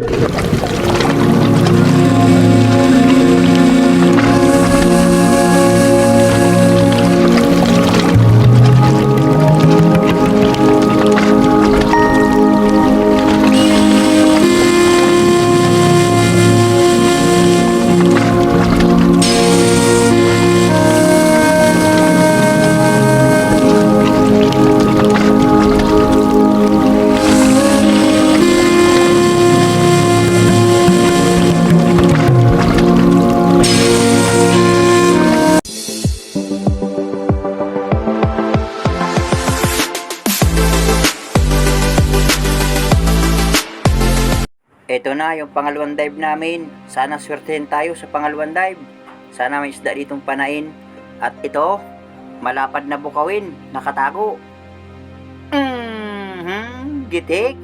Ito pangalawang dive namin. Sana swertehin tayo sa pangalawang dive. Sana may isda ditong panain. At ito, malapad na bukawin, nakatago. Mhm, gitik.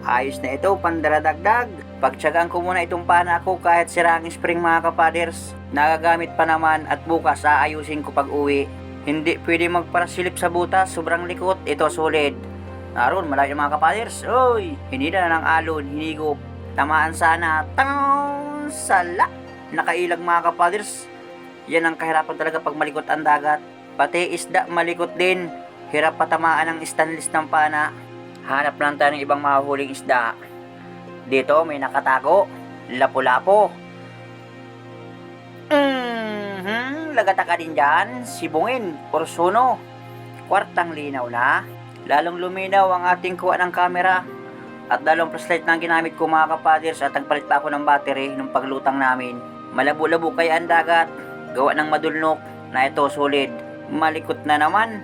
Ayos na ito, pandaradagdag. Pagtsagaan ko muna itong pana ko kahit sira ang spring mga kapaders. Nagagamit pa naman at bukas aayusin ko pag uwi. Hindi pwede magparasilip sa butas, sobrang likot. Ito solid. Naroon, malayo mga kapaders. Uy, hindi na ng alon, hinigop. Tamaan sana. Tang! Sala! Nakailag mga kapaders. Yan ang kahirapan talaga pag malikot ang dagat. Pati isda malikot din. Hirap patamaan ng stainless ng pana. Hanap lang tayo ng ibang mahuhuling isda. Dito may nakatago. Lapu-lapo. Mhm, lagata ka din dyan. Sibungin, porsuno. Kwartang linaw na. Lalong luminaw ang ating kuha ng camera. At dalawang flashlight na ang ginamit ko mga kapaders at nagpalit pa ako ng battery nung paglutang namin. Malabo-labo kaya ang dagat. Gawa ng madulnok na ito solid. Malikot na naman.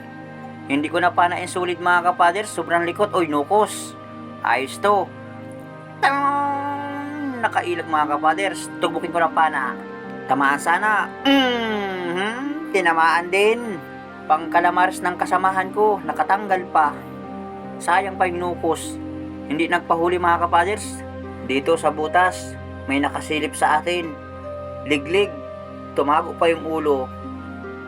Hindi ko na panain solid mga kapaders. Sobrang likot. Oy, nukos. Ayos to. Tang! Nakailag mga kapaders. Tubukin ko ng pana. Tamaan sana. Mhm. Tinamaan din. Pangkalamares ng kasamahan ko. Nakatanggal pa. Sayang pa yung nukos. Hindi nagpahuli mga kapaders. Dito sa butas, may nakasilip sa atin. Liglig. Tumago pa yung ulo.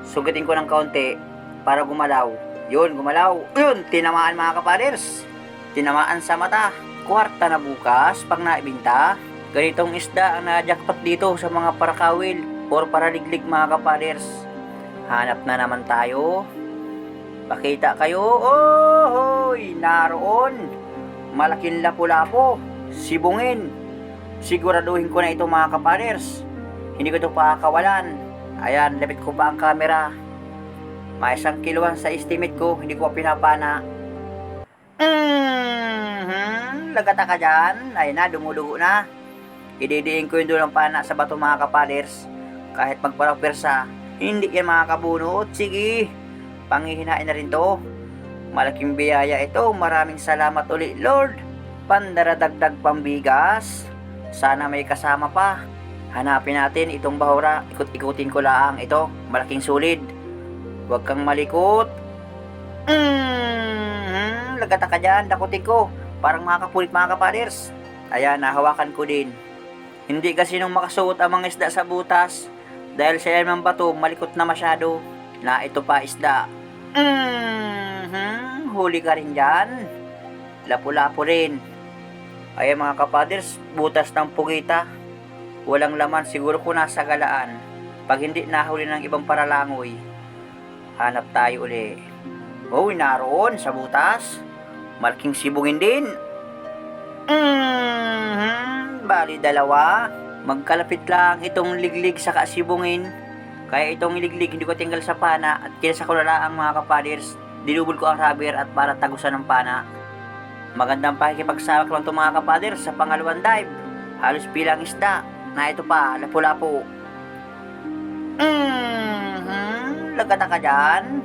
Sugatin ko ng kaunti para gumalaw. Yun, gumalaw. Yun, tinamaan mga kapaders. Tinamaan sa mata. Kwarta na bukas pag naibinta. Ganitong isda ang na-jackpot dito sa mga parakawil or paraliglig mga kapaders. Hanap na naman tayo. Pakita kayo. Oh, hoy, naroon. Malaking lapu-lapo. Sibungin. Siguraduhin ko na ito mga kapaders. Hindi ko ito pakakawalan. Ayan, lapit ko pa ang camera. May isang kiluan sa estimate ko, hindi ko pa pinapana. Mhm, lagata ka dyan. Ayun na, dumulugo na. Ididiin ko yung dulang pana sa bato mga kapaders. Kahit magparapirsa, hindi yan makakabunot. Sige, pangihinain na rin to. Malaking biyaya ito. Maraming salamat ulit, Lord. Pandaradagdag pambigas. Sana may kasama pa. Hanapin natin itong bahura. Ikot-ikutin ko lang ito. Malaking sulid. Huwag kang malikot. Mm, lagata ka dyan. Dakutin ko. Parang makapulit mga kapaders. Ayan, nahawakan ko din. Hindi kasi nung makasuot ang mga isda sa butas. Dahil sa yan bato, malikot na masyado. Na ito pa isda. Mhm, huli ka rin dyan. Lapu-lapu rin. Ayan mga kapaders, butas ng pugita. Walang laman, siguro ko nasa galaan. Pag hindi nahuli ng ibang paralangoy, hanap tayo uli. Oh, naroon sa butas. Malaking sibungin din. Mhm, bali dalawa. Magkalapit lang itong liglig sa kasibungin. Kaya itong liglig hindi ko tinggal sa pana at kinasa ko na ang mga kapaders. Dinubol ko ang rubber at para tagusan ng pana. Magandang pakikipagsawak lang itong mga kapaders sa pangalawang dive. Halos bilang isda na ito pa, lapu-lapu. Mhm, lagata ka dyan.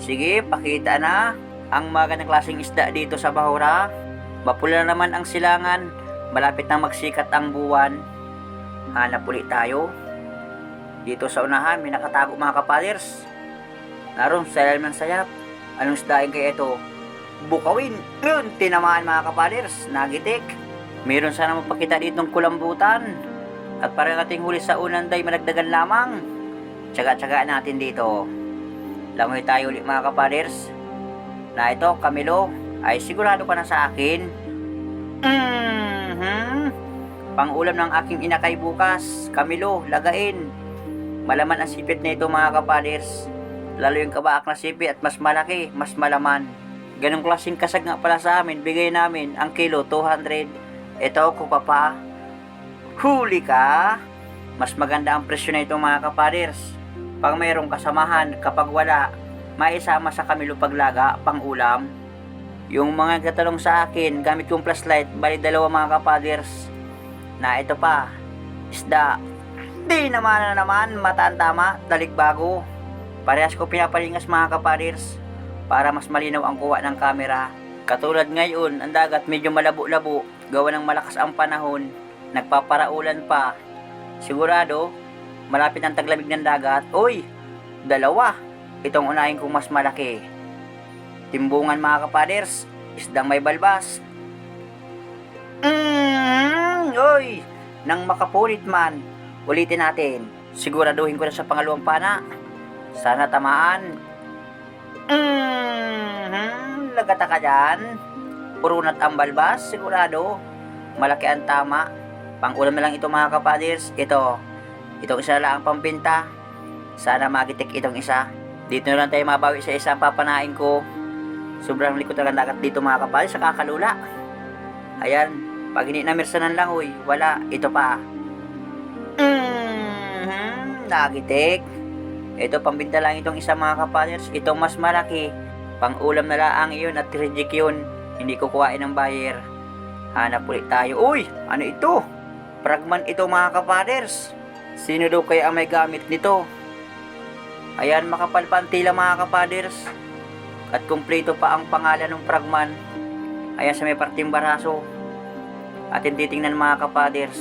Sige, pakita na ang magandang klaseng isda dito sa Bahura. Mapula naman ang silangan, malapit na magsikat ang buwan. Hanap ulit tayo. Dito sa unahan, may nakatago mga kapaders. Naroon, sa ilalim ng sayap. Anong isdaing kaya ito? Bukawin. Yun, tinamaan mga kapaders. Nagitik. Meron sana magpakita ditong kulambutan. At parang ating huli sa unang day, managdagan lamang. Tsaga-tsagaan natin dito. Langoy tayo ulit mga kapaders. Na ito, Camilo, ay sigurado ka na sa akin. Mhm. Pangulam ng aking inakay bukas, kamilo, lagain. Malaman ang sipit na ito mga kapaders. Lalo yung kabaak na sipit at mas malaki, mas malaman. Ganong klaseng kasag nga pala sa amin, bigay namin ang kilo 200. Ito ko papa. Huli ka! Mas maganda ang presyo na ito mga kapaders. Pag mayroong kasamahan, kapag wala, maisama sa kamilo paglaga, pang ulam. Yung mga katalong sa akin, gamit kong flashlight, bali dalawa mga kapaders. Na ito pa, isda. Di naman na naman, mataan tama, dalig bago. Parehas ko pinapalingas mga kapaders para mas malinaw ang kuha ng kamera. Katulad ngayon, ang dagat medyo malabo-labo, gawa ng malakas ang panahon, nagpaparaulan pa. Sigurado, malapit ang taglamig ng dagat. Uy, dalawa. Itong unahin kong mas malaki. Timbungan mga kapaders, isdang may balbas. Mm, oy, nang makapulit man, ulitin natin. Siguraduhin ko na sa pangalawang pana. Sana tamaan. Mm, lagata ka dyan. Urunat ang balbas, sigurado. Malaki ang tama. Pangulam na lang ito mga kapaders. Ito, itong isa lang ang pambinta. Sana magitik itong isa. Dito na lang tayo mabawi sa isang papanain ko. Sobrang likot ng dagat dito mga kapaders sa kakalula. Ayan, pag hindi namirsanan lang, uy, wala. Ito pa. Mm-hmm, nagitik. Ito, pambinta lang itong isa mga kapaders. Itong mas malaki. Pang ulam na lang iyon at reject yun. Hindi ko kuhain ng buyer. Hanap ulit tayo. Uy, ano ito? Fragman ito mga kapaders. Sino daw kaya ang may gamit nito? Ayan, makapal pa ang tila mga kapaders. At kumpleto pa ang pangalan ng fragman. Ayan sa may parting baraso. Atin titingnan mga kapaders.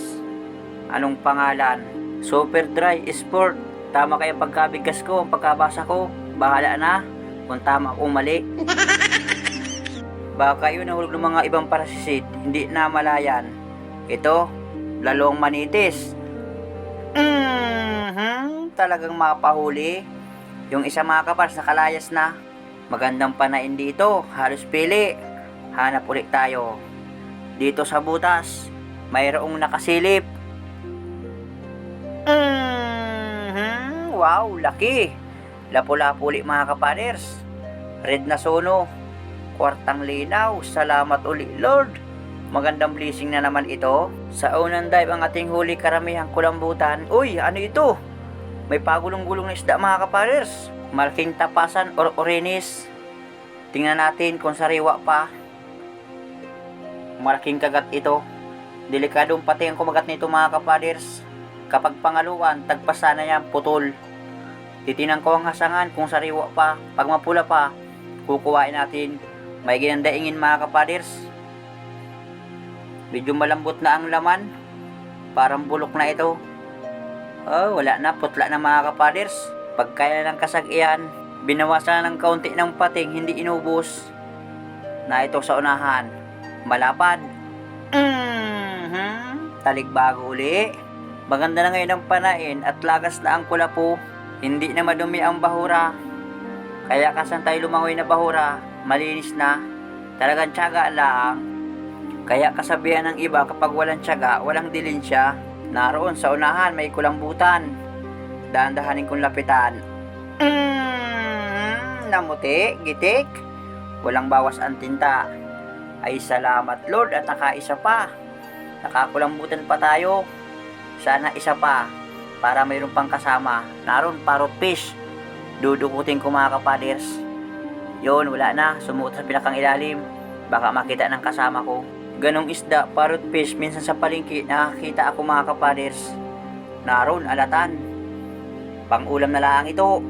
Anong pangalan? Super Dry Sport. Tama kaya pagkabigas ko, ang pagkabasa ko. Bahala na kung tama o mali. Baka yun nahulog ng mga ibang parasisit, hindi na malayan. Ito, lalong manitis. Mhm, talagang mapahuli. Yung isa mga kapars na kalayas na. Magandang panain dito, halos pili. Hanap ulit tayo. Dito sa butas, mayroong nakasilip. Wow, laki. Lapu-lapu ulit mga kapaders. Red na sono. Kwartang linaw. Salamat uli, Lord. Magandang blessing na naman ito. Sa unang dive ang ating huli karamihang kulambutan. Uy, ano ito? May pagulong-gulong na isda mga kapaders. Malaking tapasan or orinis. Tingnan natin kung sariwa pa. Malaking kagat ito. Delikadong pati ang kumagat nito mga kapaders. Kapag pangaluan, tagpasa na yan, putol. Titinan ko ang hasangan kung sariwa pa. Pag mapula pa, kukuhain natin. May ginandaingin mga kapaders. Medyo malambot na ang laman. Parang bulok na ito. Oh, wala na, putla na mga kapaders. Pag kaya ng kasag iyan, binawasan na ng kaunti ng pating, hindi inubos. Na ito sa unahan. Malapad. Mhm. Taligbago uli. Maganda na ngayon ang panain at lagas na ang kulapo. Hindi na madumi ang bahura. Kaya kasan tayo lumangoy na bahura, malinis na. Talagang tiyaga lang. Kaya kasabihan ng iba kapag walang tiyaga, walang dilin siya. Naroon sa unahan may kulambutan. Dahan-dahanin kong lapitan. Mm, namuti, gitik. Walang bawas ang tinta. Ay salamat Lord at nakaisa pa. Nakakulambutan pa tayo. Sana isa pa para mayroon pang kasama. Naroon parrot fish. Dudukutin ko mga kapaders. Yun, wala na. Sumuot sa pinakang ilalim. Baka makita ng kasama ko. Ganong isda, parrot fish, minsan sa palengke, nakakita ako mga kapaders. Naroon, alatan. Pang-ulam na lang ito.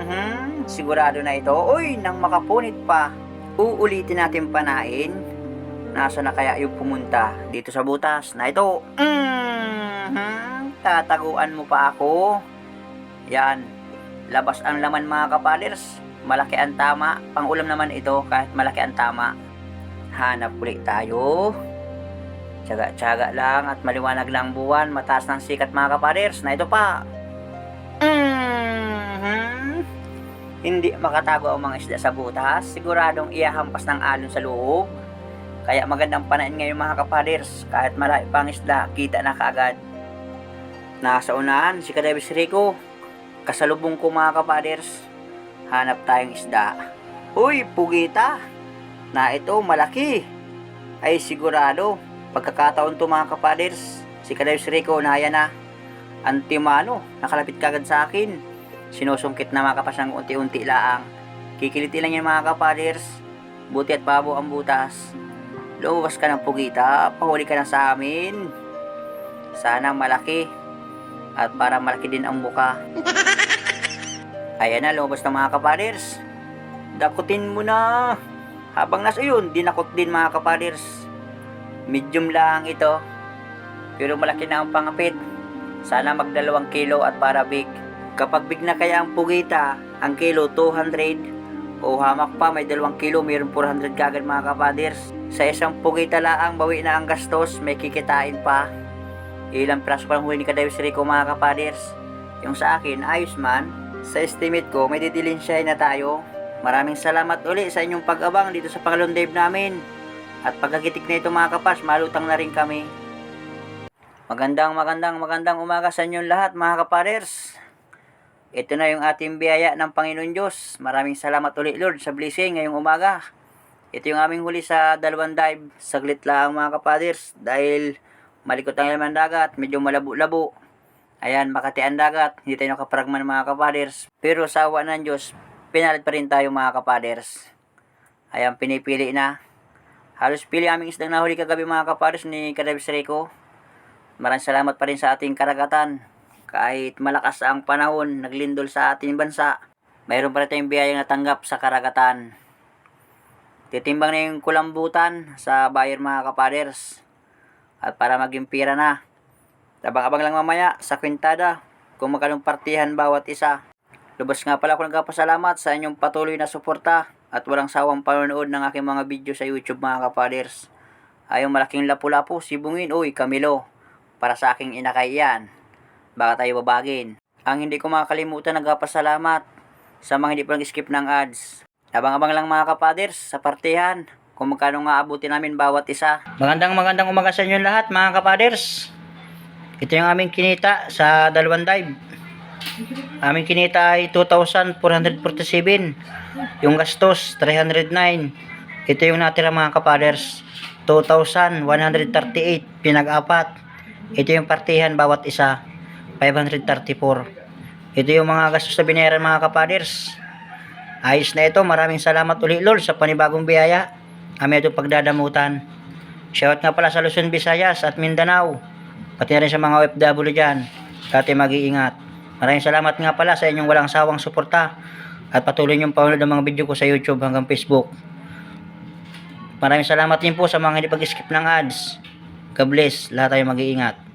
Mhm, Sigurado na ito. Uy, nang makapunit pa. Uulitin natin panain. Nasa na kaya yung pumunta? Dito sa butas na ito. Mhm, Tataguan mo pa ako. Yan. Labas ang laman mga kapalers. Malaki ang tama. Pangulam naman ito kahit malaki ang tama. Hanap ulit tayo. Tsaga-tsaga lang at maliwanag lang buwan. Mataas ng sikat mga kapalers na ito pa. Mhm. Hindi makatago ang mga isda sa butas. Siguradong iyahampas ng alon sa loob. Kaya magandang panain ngayon mga kapaders. Kahit malaki pang isda, kita na kaagad. Nasa unahan, si Kadebis Rico. Kasalubong ko mga kapaders. Hanap tayong isda. Uy, pugita! Na ito, malaki. Ay sigurado, pagkakataon to mga kapaders. Si Kadebis Rico, naya na. Antimano, nakalapit kagad sa akin. Sinusungkit na mga kapas ng unti-unti laang. Kikiliti lang yan mga kapaders. Buti at pabo ang butas. Lumabas ka ng pugita, pahuli ka na sa amin. Sana malaki. At para malaki din ang buka. Ayan na, lumabas na mga kapaders. Dakutin mo na. Habang nasa yun, dinakot din mga kapaders. Medium lang ito. Pero malaki na ang pangapit. Sana magdalawang kilo at para big. Kapag big na kaya ang pugita, ang kilo 200 o hamak pa may dalawang kilo, mayroon 400 kagad mga kapaders. Sa isang pugita laang bawi na ang gastos, may kikitain pa. Ilang praso pa lang huli ni Kadewis Rico mga kapaders. Yung sa akin, ayos man. Sa estimate ko, may didilinsyahin na tayo. Maraming salamat uli sa inyong pag-abang dito sa Pangalong Dive namin. At pagkagitik na ito mga kapas, malutang na rin kami. Magandang magandang magandang umaga sa inyong lahat mga kapaders. Ito na yung ating biyaya ng Panginoon Diyos. Maraming salamat ulit Lord sa blessing ngayong umaga. Ito yung aming huli sa dalawang dive. Saglit lang mga kapaders dahil malikot ang ilaman dagat, medyo malabo-labo. Ayan, makati ang dagat, hindi tayo nakapragman mga kapaders. Pero sa awa ng Diyos, pinalit pa rin tayo mga kapaders. Ayan, pinipili na. Halos pili aming isdang nahuli kagabi mga kapaders ni Kadebs Rico. Maraming salamat pa rin sa ating karagatan. Kahit malakas ang panahon, naglindol sa ating bansa, mayroon pa rin tayong biyayang natanggap sa karagatan. Titimbang na yung kulambutan sa buyer mga kapaders. At para maging pira na. Abang-abang lang mamaya sa kwintada kung magkanong partihan bawat isa. Lubos nga pala ako nagkapasalamat sa inyong patuloy na suporta at walang sawang panonood ng aking mga video sa YouTube mga kapaders. Ayong malaking lapu-lapu, sibungin, uy, Camilo. Para sa aking inakay yan. Baka tayo babagin. Ang hindi ko makakalimutan nagpasalamat sa mga hindi pa nag-skip ng ads. Abang-abang lang mga kapaders sa partihan kung magkano nga abutin namin bawat isa. Magandang magandang umaga sa inyo lahat mga kapaders. Ito yung aming kinita sa dalawang dive. Aming kinita ay 2,447. Yung gastos, 309. Ito yung natira mga kapaders. 2,138 pinag-apat. Ito yung partihan bawat isa. 534. Ito yung mga gastos na binayaran mga kapaders. Ayos na ito. Maraming salamat ulit Lord sa panibagong biyaya. Kami ito pagdadamutan. Shout nga pala sa Luzon, Visayas at Mindanao. Pati rin sa mga OFW dyan. Dati mag-iingat. Maraming salamat nga pala sa inyong walang sawang suporta. At patuloy niyong paunod ang mga video ko sa YouTube hanggang Facebook. Maraming salamat din po sa mga hindi pag-skip ng ads. God bless. Lahat tayo mag-iingat.